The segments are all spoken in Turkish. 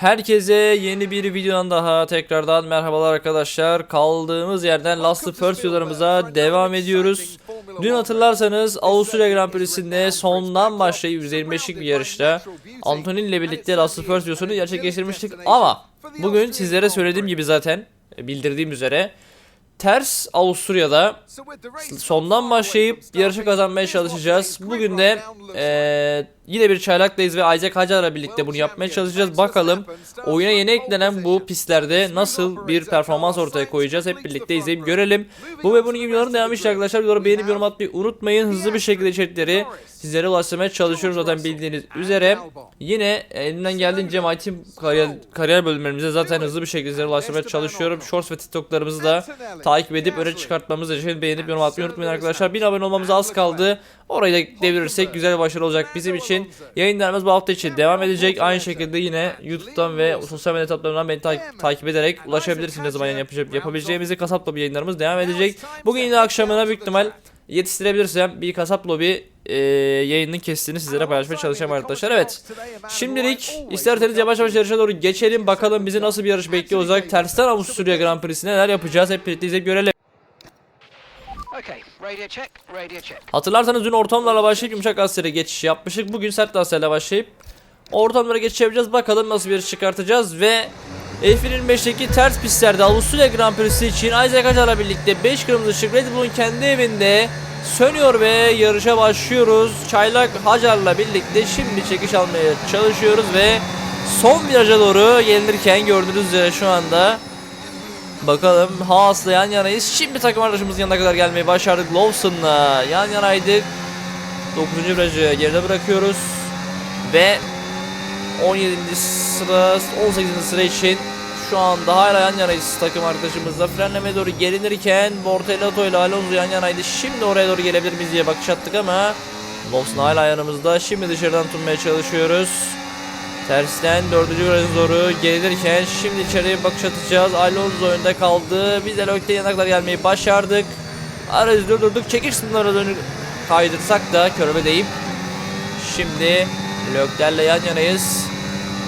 Herkese yeni bir videodan daha tekrardan merhabalar arkadaşlar. Kaldığımız yerden Last videolarımıza devam ediyoruz. Dün hatırlarsanız Avusturya Grand Prix'sinde sondan başlayıp 125'lik bir yarışta Antonin ile birlikte Last videosunu gerçekleştirmiştik. Ama bugün sizlere söylediğim gibi zaten bildirdiğim üzere ters Avusturya'da sondan başlayıp yarışı kazanmaya çalışacağız. Bugün de eee, yine bir çaylaktayız ve Isaac Hacar'la birlikte bunu yapmaya çalışacağız. Bakalım oyuna yeni eklenen bu pistlerde nasıl bir performans ortaya koyacağız. Hep birlikte izleyip görelim. Bu ve bunun gibi videoların devamı için arkadaşlar videoları beğenip yorum atmayı unutmayın. Hızlı bir şekilde içerikleri sizlere ulaştırmaya çalışıyoruz zaten bildiğiniz üzere. Yine elimden geldiğince My Team kariyer, kariyer bölümlerimize zaten hızlı bir şekilde sizlere ulaştırmaya çalışıyorum. Shorts ve TikTok'larımızı da takip edip öne çıkartmamız için beğenip yorum atmayı unutmayın arkadaşlar. 1000 abone olmamız az kaldı. Orayı da devirirsek güzel bir başarı olacak bizim için. Yayınlarımız bu hafta için devam edecek. Aynı şekilde yine YouTube'dan ve sosyal medya hesaplarından beni ta- takip ederek ulaşabilirsiniz ne zaman yayın yapacak, yapabileceğimizi. Kasap lobi yayınlarımız devam edecek. Bugün yine akşamına büyük ihtimal yetiştirebilirsem bir kasap lobi e, yayının kesitini sizlere paylaşmaya çalışacağım arkadaşlar. Evet. Şimdilik isterseniz yavaş yavaş yarışa doğru geçelim. Bakalım bizi nasıl bir yarış bekliyor olacak. Tersten Avusturya Grand Prix'sine neler yapacağız hep birlikte izleyip görelim. Hatırlarsanız dün ortamlarla başlayıp yumuşak lastiklere geçiş yapmıştık. Bugün sert lastiklerle başlayıp ortamlara geçiş yapacağız. Bakalım nasıl bir yarış çıkartacağız ve F25'teki ters pistlerde Avusturya Grand Prix'si için Isaac Hacar'la birlikte 5 kırmızı ışık Red Bull'un kendi evinde sönüyor ve yarışa başlıyoruz. Çaylak Hacar'la birlikte şimdi çekiş almaya çalışıyoruz ve son viraja doğru gelinirken gördüğünüz üzere şu anda Bakalım Haas'la yan yanayız. Şimdi takım arkadaşımızın yanına kadar gelmeyi başardık. Lawson'la yan yanaydık. 9. virajı geride bırakıyoruz. Ve 17. sıra 18. sıra için şu anda hala yan yanayız takım arkadaşımızla. Frenleme doğru gelinirken Bortelato ile Alonso yan yanaydı. Şimdi oraya doğru gelebilir miyiz diye bakış attık ama Lawson hala yanımızda. Şimdi dışarıdan tutmaya çalışıyoruz. Tersten dördüncü viraja doğru gelirken şimdi içeriye bakış atacağız. Alonso önde kaldı. Biz de Lök'te yana kadar gelmeyi başardık. Aracı durdurduk. Çekiş sınırlara dönük kaydırsak da körbe deyip şimdi Lökler'le yan yanayız.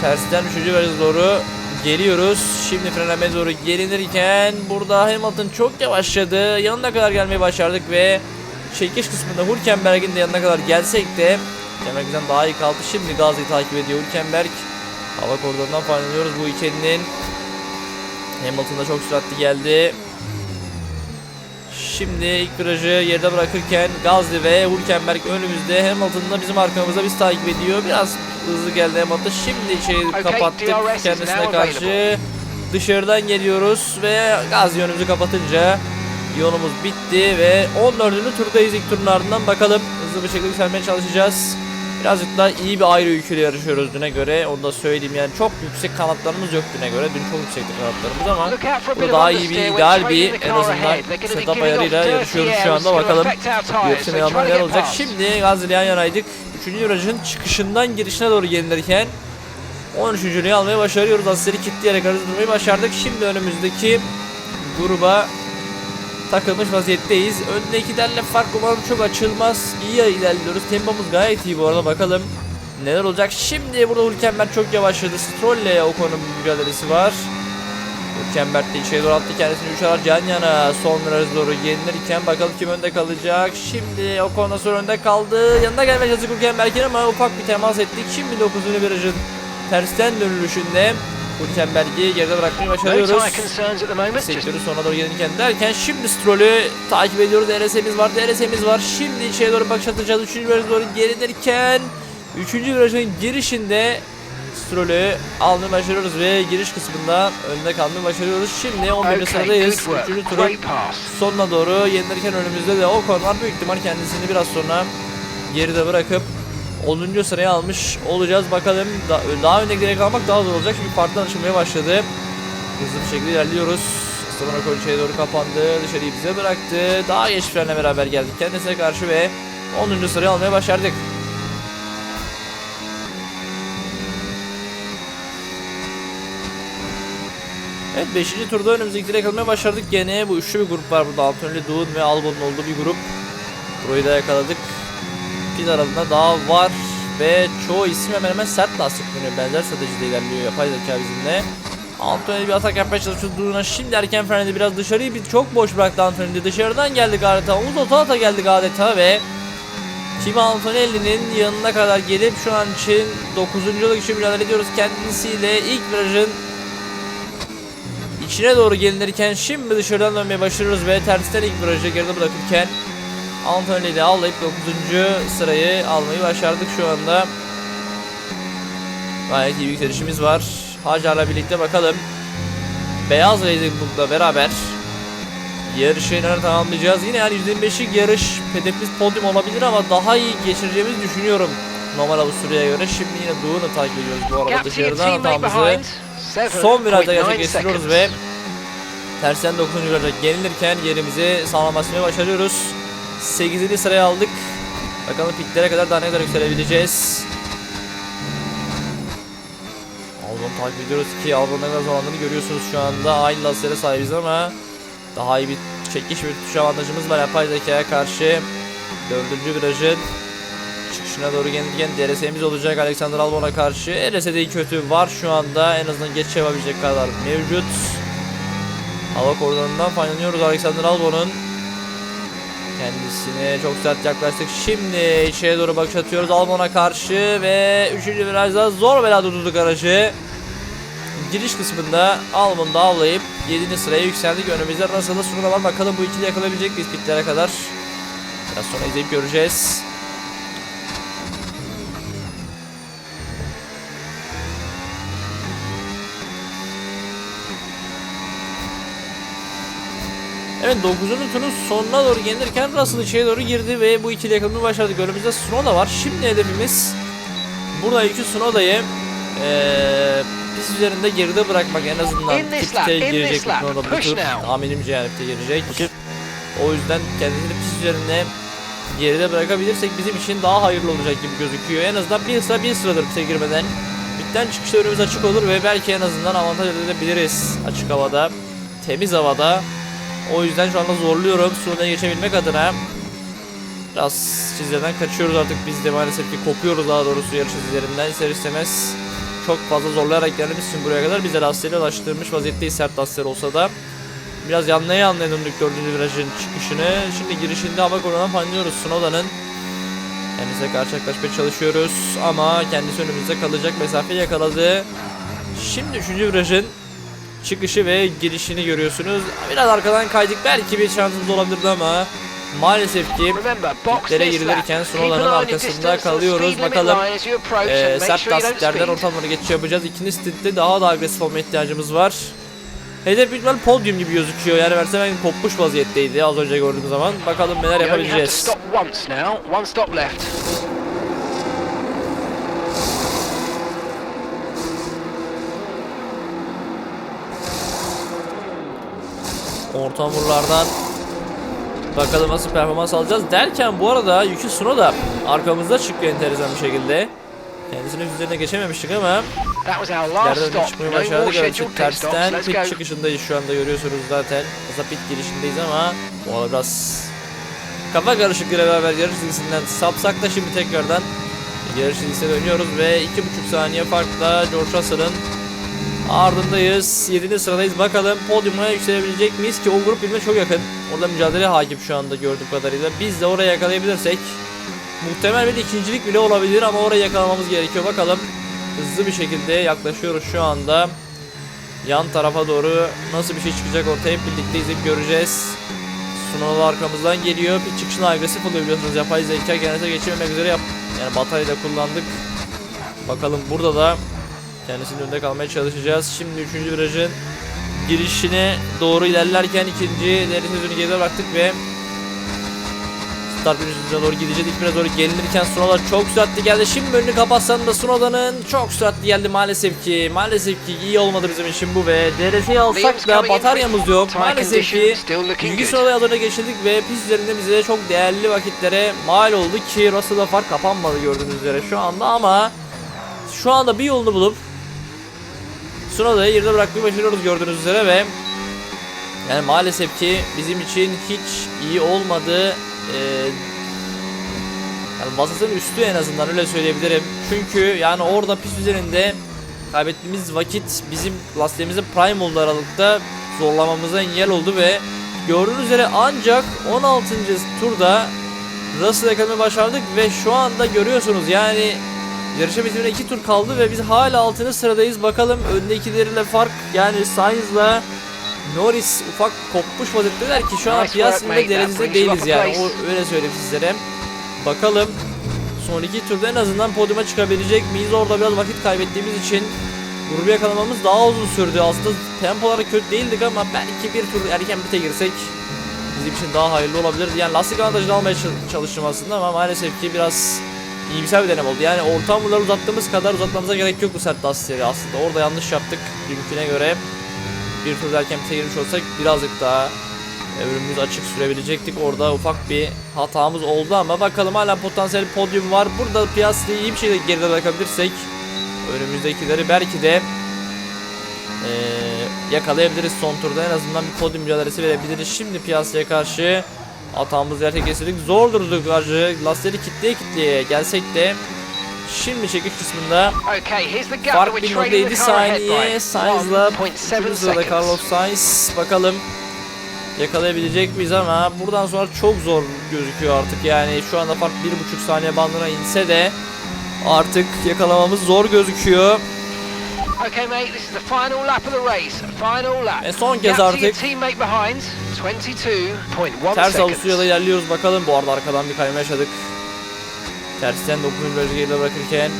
Tersten üçüncü viraja doğru geliyoruz. Şimdi frenleme doğru gelinirken burada Hamilton çok yavaşladı. Yanına kadar gelmeyi başardık ve çekiş kısmında Hülkenberg'in de yanına kadar gelsek de Hülkenberg bizden daha iyi kaldı. Şimdi Gazi'yi takip ediyor Hülkenberg. Hava koridorundan faydalanıyoruz bu ikilinin. Hamilton da çok süratli geldi. Şimdi ilk virajı yerde bırakırken Gazli ve Hülkenberg önümüzde. Hamilton da bizim arkamızda biz takip ediyor. Biraz hızlı geldi Hamilton. Şimdi içeri kapattık kendisine karşı. Dışarıdan geliyoruz ve Gazli önümüzü kapatınca yolumuz bitti ve 14. turdayız ilk turun ardından bakalım hızlı bir şekilde yükselmeye çalışacağız. Birazcık daha iyi bir ayrı yüküyle yarışıyoruz düne göre. Onu da söyleyeyim yani çok yüksek kanatlarımız yok düne göre. Dün çok yüksekti kanatlarımız ama burada daha iyi bir ideal bir en azından setup ayarıyla yarışıyoruz şu anda bakalım. Yarışın devamında neler olacak. Şimdi Gazze'li yan yanaydık. Üçüncü virajın çıkışından girişine doğru gelinirken 13.lüğü almayı başarıyoruz. Asistleri kilitleyerek hızlandırmayı başardık. Şimdi önümüzdeki gruba takılmış vaziyetteyiz. Öndekilerle fark umarım çok açılmaz. İyi ilerliyoruz. Tempomuz gayet iyi bu arada bakalım neler olacak. Şimdi burada Hülkenberg çok yavaşladı. Stroll ile Ocon'un mücadelesi var. Hülkenberg de içeri doğru attı kendisini 3 araç yan yana son viraja doğru gelinirken bakalım kim önde kalacak. Şimdi Ocon da sonra önde kaldı. Yanına gelmeye çalıştık Hülkenberg'in ama ufak bir temas ettik. Şimdi 9. virajın tersten dönülüşünde Hülkenberg'i geride bırakmayı başarıyoruz. Sektörü sona doğru gelirken derken şimdi Stroll'ü takip ediyoruz. DRS'miz var, DRS'miz var. Şimdi içeri doğru bakış atacağız. Üçüncü viraja doğru gelinirken Üçüncü virajın girişinde Stroll'ü almayı başarıyoruz ve giriş kısmında önde kalmayı başarıyoruz. Şimdi 11. okay, sıradayız. work. Üçüncü turun Great pass. sonuna doğru yenilirken önümüzde de Ocon var. Büyük ihtimal kendisini biraz sonra geride bırakıp 10. sıraya almış olacağız. Bakalım da, daha önde giderek almak daha zor olacak. Çünkü parktan açılmaya başladı. Hızlı bir şekilde ilerliyoruz. Ocon içeri doğru kapandı. Dışarıyı bize bıraktı. Daha geç frenle beraber geldik kendisine karşı ve 10. sırayı almaya başardık. Evet 5. turda önümüze direkt almaya başardık. Gene bu üçlü bir grup var burada. Antonio Doğun ve Albon'un olduğu bir grup. Burayı da yakaladık. Bir arasında daha var. ve çoğu isim hemen hemen sert lastik kullanıyor. Benzer stratejide ilerliyor yapay zeka bizimle. Anthony bir atak yapmaya çalışıyor Duruna. Şimdi erken frenledi biraz dışarıyı bir çok boş bıraktı Anthony. Dışarıdan geldik adeta. Omuz ota ata geldik adeta ve Tim Antonelli'nin yanına kadar gelip şu an için 9. yıllık için mücadele ediyoruz. Kendisiyle ilk virajın içine doğru gelinirken şimdi dışarıdan dönmeye başlıyoruz ve tersten ilk virajı geride bırakırken Antonelli ile avlayıp 9. sırayı almayı başardık şu anda. Gayet iyi bir yükselişimiz var. Hacer'la birlikte bakalım. Beyaz Racing Bull'la beraber yarışı tamamlayacağız. Yine yani %25'lik yarış hedefimiz podyum olabilir ama daha iyi geçireceğimizi düşünüyorum. Normal Avusturya'ya göre. Şimdi yine Doğu'nu takip ediyoruz bu arada dışarıdan hatamızı. Son virajda 7.9 gerçekleştiriyoruz ve tersten 9. viraja gelinirken yerimizi sağlamlaştırmaya başarıyoruz. 8. sıraya aldık. Bakalım pitlere kadar daha ne kadar yükselebileceğiz. Albon takip ediyoruz ki Albon'un kadar zorlandığını görüyorsunuz şu anda. Aynı lastiklere sahibiz ama daha iyi bir çekiş ve tutuş avantajımız var yapay zekaya karşı. Dördüncü virajın çıkışına doğru gelirken DRS'miz olacak Alexander Albon'a karşı. RS'de iyi kötü var şu anda. En azından geç yapabilecek kadar mevcut. Hava koridorundan faydalanıyoruz Alexander Albon'un. Kendisine çok sert yaklaştık. Şimdi içeri doğru bakış atıyoruz Albon'a karşı ve 3. virajda zor bela durdurduk aracı. Giriş kısmında Albon'u da avlayıp 7. sıraya yükseldik. Önümüzde Russell'da Sunoda var. Bakalım bu ikili yakalayabilecek miyiz pitlere kadar. Biraz sonra izleyip göreceğiz. Evet 9. turun sonuna doğru gelirken Russell içeri doğru girdi ve bu ikili yakalamayı başardık. Önümüzde Sunoda var. Şimdi hedefimiz burada iki Sunoda'yı eee pist üzerinde geride bırakmak en azından piste girecek. Sunoda bu tur. Tahminimce yani piste girecek. O yüzden kendisini pist üzerinde geride bırakabilirsek bizim için daha hayırlı olacak gibi gözüküyor. En azından bir sıra bir sıradır piste girmeden. Bitten çıkışta önümüz açık olur ve belki en azından avantaj elde edebiliriz açık havada. Temiz havada. O yüzden şu anda zorluyorum Suno'ya geçebilmek adına. Biraz çizgiden kaçıyoruz artık biz de maalesef ki kopuyoruz daha doğrusu yarış çizgilerinden ister istemez. Çok fazla zorlayarak geldiğimiz için buraya kadar bize lastiğiyle ulaştırmış vaziyetteyiz sert lastikler olsa da. Biraz yanlaya yanlaya döndük dördüncü virajın çıkışını. Şimdi girişinde hava korunan panlıyoruz Sunoda'nın. Kendisine karşı çalışıyoruz ama kendisi önümüzde kalacak mesafeyi yakaladı. Şimdi üçüncü virajın çıkışı ve girişini görüyorsunuz. Biraz arkadan kaydık belki bir şansımız olabilirdi ama maalesef ki lap. girilirken Sunola'nın arkasında kalıyoruz. Bakalım e, sert lastiklerden speed. ortamlara geçiş yapacağız. İkinci stintte daha da agresif olma ihtiyacımız var. Hedef büyük ihtimal podyum gibi gözüküyor. Yani Verstappen kopmuş vaziyetteydi az önce gördüğüm zaman. Bakalım neler yapabileceğiz. Orta hamurlardan bakalım nasıl performans alacağız derken bu arada Yuki Tsuno da arkamızda çıkıyor enteresan bir şekilde. Kendisinin üzerine geçememiştik ama yerden çıkmayı başardık. Evet, tersten pit çıkışındayız şu anda görüyorsunuz zaten. Aslında pit girişindeyiz ama bu arada biraz kafa karışıklığıyla beraber yarış dizisinden sapsak da şimdi tekrardan yarış dizisine dönüyoruz ve 2,5 saniye farkla George Russell'ın ardındayız. 7. sıradayız. Bakalım podyuma yükselebilecek miyiz ki o grup birbirine çok yakın. Orada mücadele hakim şu anda gördüğüm kadarıyla. Biz de oraya yakalayabilirsek muhtemel bir ikincilik bile olabilir ama orayı yakalamamız gerekiyor. Bakalım hızlı bir şekilde yaklaşıyoruz şu anda. Yan tarafa doğru nasıl bir şey çıkacak ortaya hep birlikte izleyip göreceğiz. Sunola arkamızdan geliyor. Pit çıkışına agresif oluyor biliyorsunuz. Yapay zeka kendisine geçememek üzere yap. Yani bataryayı da kullandık. Bakalım burada da kendisinin önünde kalmaya çalışacağız. Şimdi 3. virajın girişine doğru ilerlerken ikinci derin sözünü geride bıraktık ve start virajına doğru gideceğiz. İlk biraz doğru gelinirken Sunoda çok süratli geldi. Şimdi önünü kapatsan da Sunoda'nın çok süratli geldi maalesef ki. Maalesef ki iyi olmadı bizim için bu ve DRS'yi alsak da bataryamız yok. Maalesef ki Bilgi good. Sunoda'ya adına geçirdik ve pist üzerinde bize çok değerli vakitlere mal oldu ki Russell'la fark kapanmadı gördüğünüz üzere şu anda ama şu anda bir yolunu bulup Sunoda'yı geride bırakmayı başarıyoruz gördüğünüz üzere ve yani maalesef ki bizim için hiç iyi olmadı. Ee, Yani vasatın üstü en azından öyle söyleyebilirim. Çünkü yani orada pist üzerinde kaybettiğimiz vakit bizim lastiğimizin prime olduğu aralıkta zorlamamıza engel oldu ve gördüğünüz üzere ancak 16. turda Russell'ı yakalamayı başardık ve şu anda görüyorsunuz yani yarışa bitimine 2 tur kaldı ve biz hala 6. sıradayız. Bakalım öndekilerle fark yani Sainz'la Norris ufak kopmuş vaziyetteler ki şu an That brings you değiliz yani o öyle söyleyeyim sizlere. Bakalım son iki turda en azından podyuma çıkabilecek miyiz? Orada biraz vakit kaybettiğimiz için grubu yakalamamız daha uzun sürdü. Aslında tempo olarak kötü değildik ama belki bir tur erken bite girsek bizim için daha hayırlı olabilirdi. Yani lastik avantajını almaya çal- çalıştım aslında ama maalesef ki biraz iyimser bir denem oldu. Yani orta hamurları uzattığımız kadar uzatmamıza gerek yok bu sert lastikleri aslında. Orada yanlış yaptık mümküne göre. Bir tur erken bite girmiş olsak birazcık daha Ömrümüz açık sürebilecektik. Orada ufak bir hatamız oldu ama bakalım hala potansiyel podyum var. Burada piyasayı iyi bir şekilde geride bırakabilirsek önümüzdekileri belki de eee, yakalayabiliriz son turda. En azından bir podyum mücadelesi verebiliriz. Şimdi piyasaya karşı hatamızı gerçekleştirdik. Zor durduk karşı. Lastikleri kitleye kitleye gelsek de şimdi çekiş kısmında Fark we're 1.7 trailing the car ahead saniye. Sainz'la 1.7 ikinci sırada Carlos. Sainz. Bakalım yakalayabilecek miyiz ama buradan sonra çok zor gözüküyor artık. Yani şu anda fark 1.5 saniye bandına inse de artık yakalamamız zor gözüküyor. Okay, mate, this is the final lap of the race. Final lap. E son kez artık teammate behind. 22.1 ters. Avusturya'da ilerliyoruz bakalım. Bu arada arkadan bir kayma yaşadık. Tersten 9. virajı geride bırakırken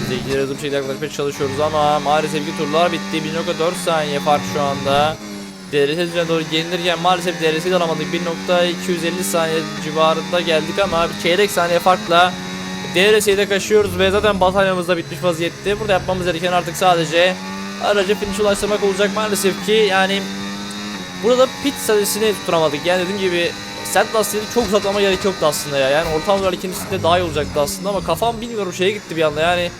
biz de ikileri hızlı bir şekilde yaklaşmaya çalışıyoruz ama maalesef ki turlar bitti. 1.4 saniye fark şu anda. DRS düzene doğru gelinirken maalesef DRS'yi de alamadık. 1.250 saniye civarında geldik ama bir çeyrek saniye farkla DRS'yi de kaşıyoruz ve zaten bataryamız da bitmiş vaziyette. Burada yapmamız gereken artık sadece aracı finish ulaştırmak olacak maalesef ki yani Burada pit stratejisini tutturamadık. Yani dediğim gibi sert lastiğini çok uzatmama gerek yoktu aslında ya. Yani orta hamurlar ikincisinde daha iyi olacaktı aslında ama kafam bilmiyorum şeye gitti bir anda yani.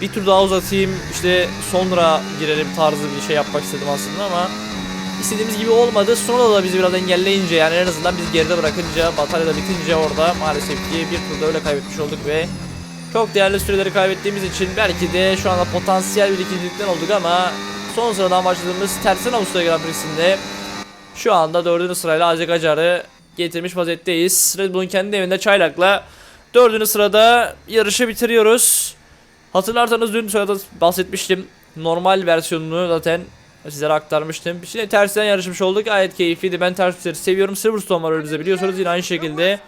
Bir tur daha uzatayım işte sonra girelim tarzı bir şey yapmak istedim aslında ama istediğimiz gibi olmadı. Sonra da bizi biraz engelleyince yani en azından biz geride bırakınca batarya da bitince orada maalesef ki bir turda öyle kaybetmiş olduk ve çok değerli süreleri kaybettiğimiz için belki de şu anda potansiyel bir ikincilikten olduk ama son sıradan başladığımız Tersen Avusturya Grand Prix'sinde şu anda dördüncü sırayla Azek Acar'ı getirmiş vaziyetteyiz. Red Bull'un kendi evinde çaylakla dördüncü sırada yarışı bitiriyoruz. Hatırlarsanız dün bahsetmiştim. Normal versiyonunu zaten sizlere aktarmıştım. Şimdi tersten yarışmış olduk. Gayet keyifliydi. Ben ters pisleri seviyorum. Silverstone var önümüzde biliyorsunuz. Yine aynı şekilde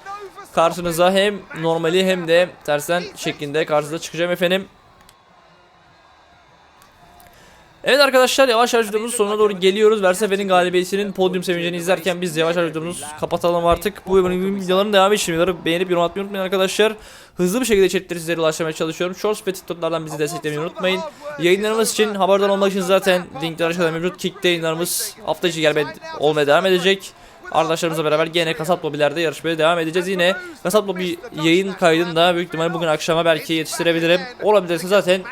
karşınıza hem normali hem de tersten şeklinde karşınıza çıkacağım efendim. Evet arkadaşlar yavaş yavaş videomuzun sonuna doğru geliyoruz. Verstappen'in galibiyetinin podyum sevincini izlerken biz yavaş yavaş videomuzu kapatalım artık. Bu bölümün videoların devamı için videoları beğenip yorum atmayı unutmayın arkadaşlar. Hızlı bir şekilde içerikleri sizlere ulaştırmaya çalışıyorum. Shorts ve TikTok'lardan bizi desteklemeyi unutmayın. Yayınlarımız için haberdar olmak için zaten linkler aşağıda mevcut. Kick'te yayınlarımız hafta içi gelmeye olmaya devam edecek. Arkadaşlarımızla beraber gene Kasap Lobiler'de yarışmaya devam edeceğiz. Yine Kasap Lobi yayın kaydını da büyük ihtimalle bugün akşama belki yetiştirebilirim. Olabilirse zaten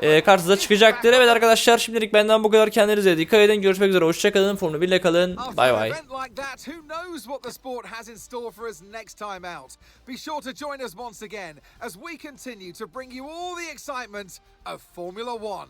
e, karşınıza çıkacaktır. Evet arkadaşlar şimdilik benden bu kadar. Kendinize dikkat edin. Görüşmek üzere. Hoşçakalın. Formula 1 ile kalın. After Bay bay. Be sure to join us once again as we continue to bring you all the excitement of Formula One.